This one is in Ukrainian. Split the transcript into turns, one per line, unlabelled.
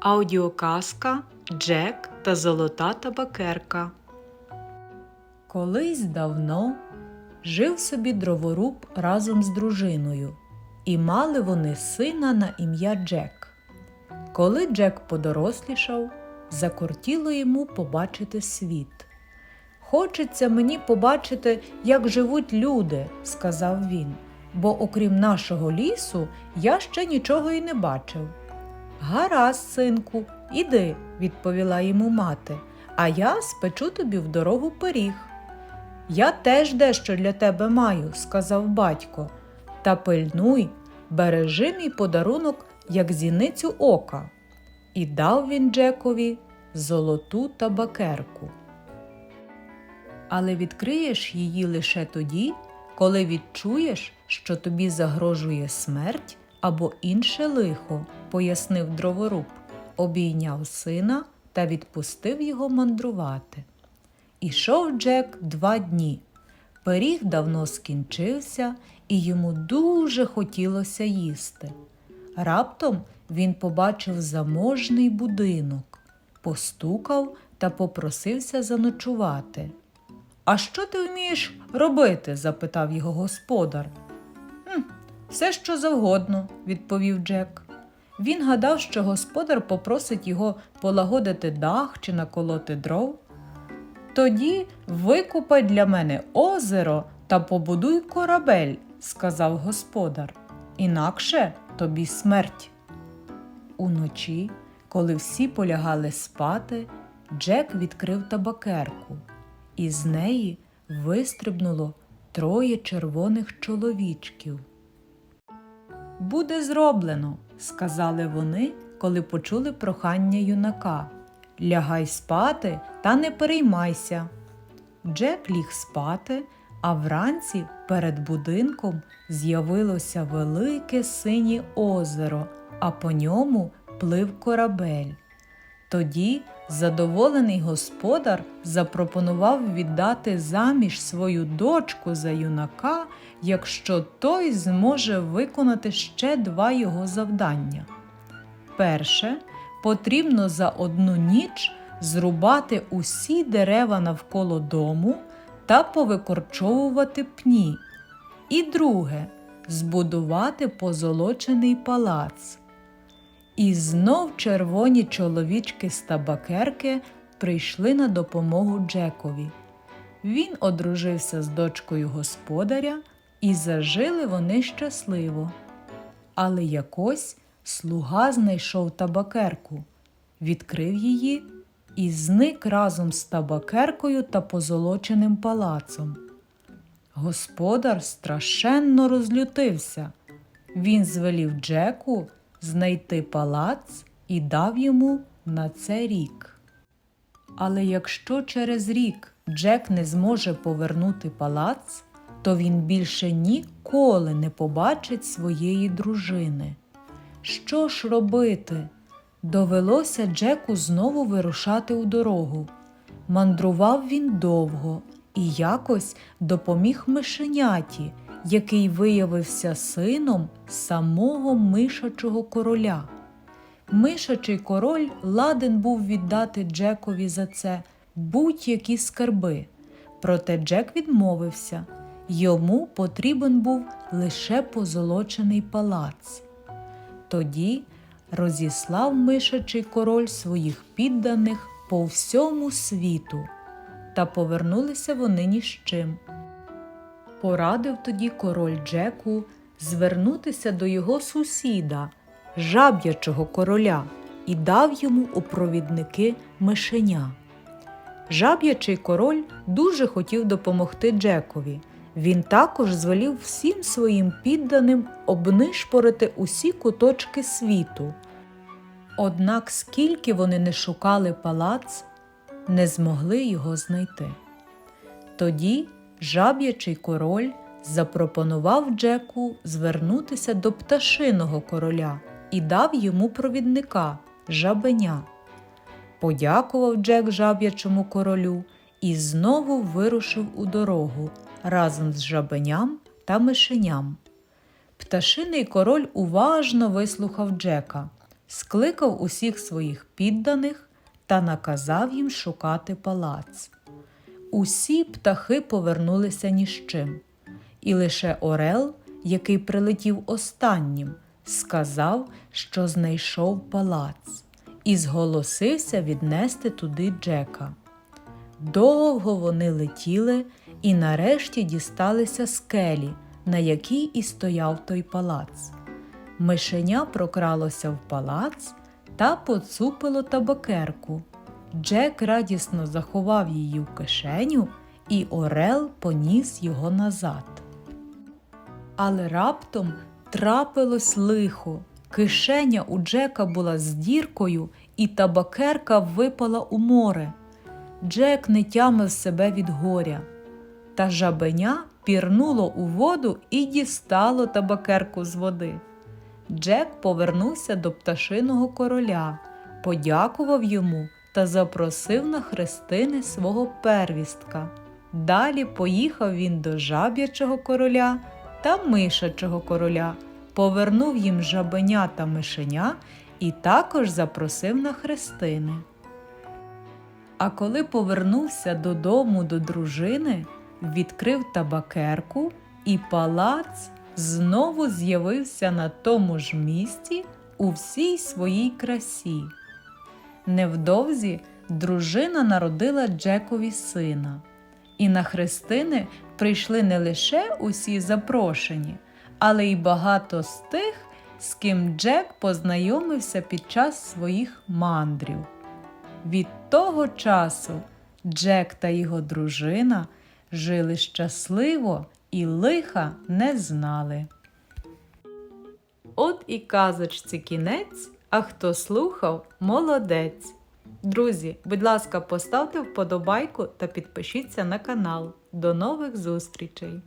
Аудіоказка Джек та Золота табакерка. Колись давно жив собі дроворуб разом з дружиною, і мали вони сина на ім'я Джек. Коли Джек подорослішав, закортіло йому побачити світ. Хочеться мені побачити, як живуть люди, сказав він, бо окрім нашого лісу я ще нічого й не бачив. Гаразд, синку, іди, відповіла йому мати, а я спечу тобі в дорогу пиріг. Я теж дещо для тебе маю, сказав батько, та пильнуй, бережи мій подарунок, як зіницю ока. І дав він Джекові золоту табакерку. Але відкриєш її лише тоді, коли відчуєш, що тобі загрожує смерть або інше лихо, пояснив дроворуб, обійняв сина та відпустив його мандрувати. Ішов Джек два дні. Пиріг давно скінчився, і йому дуже хотілося їсти. Раптом він побачив заможний будинок, постукав та попросився заночувати. А що ти вмієш робити? запитав його господар. «Хм, все, що завгодно, відповів Джек. Він гадав, що господар попросить його полагодити дах чи наколоти дров. Тоді викупай для мене озеро та побудуй корабель, сказав господар. Інакше тобі смерть. Уночі, коли всі полягали спати, Джек відкрив табакерку, і з неї вистрибнуло троє червоних чоловічків. Буде зроблено, сказали вони, коли почули прохання юнака. Лягай спати та не переймайся. Джек ліг спати, а вранці перед будинком з'явилося велике синє озеро, а по ньому плив корабель. Тоді задоволений господар запропонував віддати заміж свою дочку за юнака, якщо той зможе виконати ще два його завдання. Перше потрібно за одну ніч зрубати усі дерева навколо дому та повикорчовувати пні. І друге збудувати позолочений палац. І знов червоні чоловічки з табакерки прийшли на допомогу Джекові. Він одружився з дочкою господаря, і зажили вони щасливо. Але якось слуга знайшов табакерку, відкрив її і зник разом з табакеркою та позолоченим палацом. Господар страшенно розлютився. Він звелів Джеку знайти палац і дав йому на це рік. Але якщо через рік Джек не зможе повернути палац, то він більше ніколи не побачить своєї дружини. Що ж робити? Довелося Джеку знову вирушати у дорогу. Мандрував він довго і якось допоміг мишеняті, який виявився сином самого мишачого короля. Мишачий король ладен був віддати Джекові за це будь-які скарби. Проте Джек відмовився йому потрібен був лише позолочений палац. Тоді розіслав мишачий король своїх підданих по всьому світу, та повернулися вони ні з чим. Порадив тоді король Джеку звернутися до його сусіда, жаб'ячого короля, і дав йому у провідники мишеня. Жаб'ячий король дуже хотів допомогти Джекові. Він також звелів всім своїм підданим обнишпорити усі куточки світу. Однак, скільки вони не шукали палац, не змогли його знайти. Тоді жаб'ячий король запропонував Джеку звернутися до пташиного короля і дав йому провідника жабеня. Подякував Джек жаб'ячому королю і знову вирушив у дорогу разом з жабеням та мишеням. Пташиний король уважно вислухав Джека, скликав усіх своїх підданих та наказав їм шукати палац. Усі птахи повернулися ні з чим, і лише Орел, який прилетів останнім, сказав, що знайшов палац, і зголосився віднести туди Джека. Довго вони летіли і нарешті дісталися скелі, на якій і стояв той палац. Мишеня прокралося в палац та поцупило табакерку. Джек радісно заховав її в кишеню, і Орел поніс його назад. Але раптом трапилось лихо. Кишеня у Джека була з діркою, і табакерка випала у море. Джек не тямив себе від горя. Та жабеня пірнуло у воду і дістало табакерку з води. Джек повернувся до пташиного короля, подякував йому та запросив на хрестини свого первістка. Далі поїхав він до жаб'ячого короля та мишачого короля, повернув їм жабеня та мишеня і також запросив на хрестини. А коли повернувся додому до дружини, відкрив табакерку, і палац знову з'явився на тому ж місці у всій своїй красі. Невдовзі дружина народила Джекові сина, і на хрестини прийшли не лише усі запрошені, але й багато з тих, з ким Джек познайомився під час своїх мандрів. Від того часу Джек та його дружина жили щасливо і лиха не знали. От і казочці кінець, а хто слухав, молодець. Друзі, будь ласка, поставте вподобайку та підпишіться на канал. До нових зустрічей!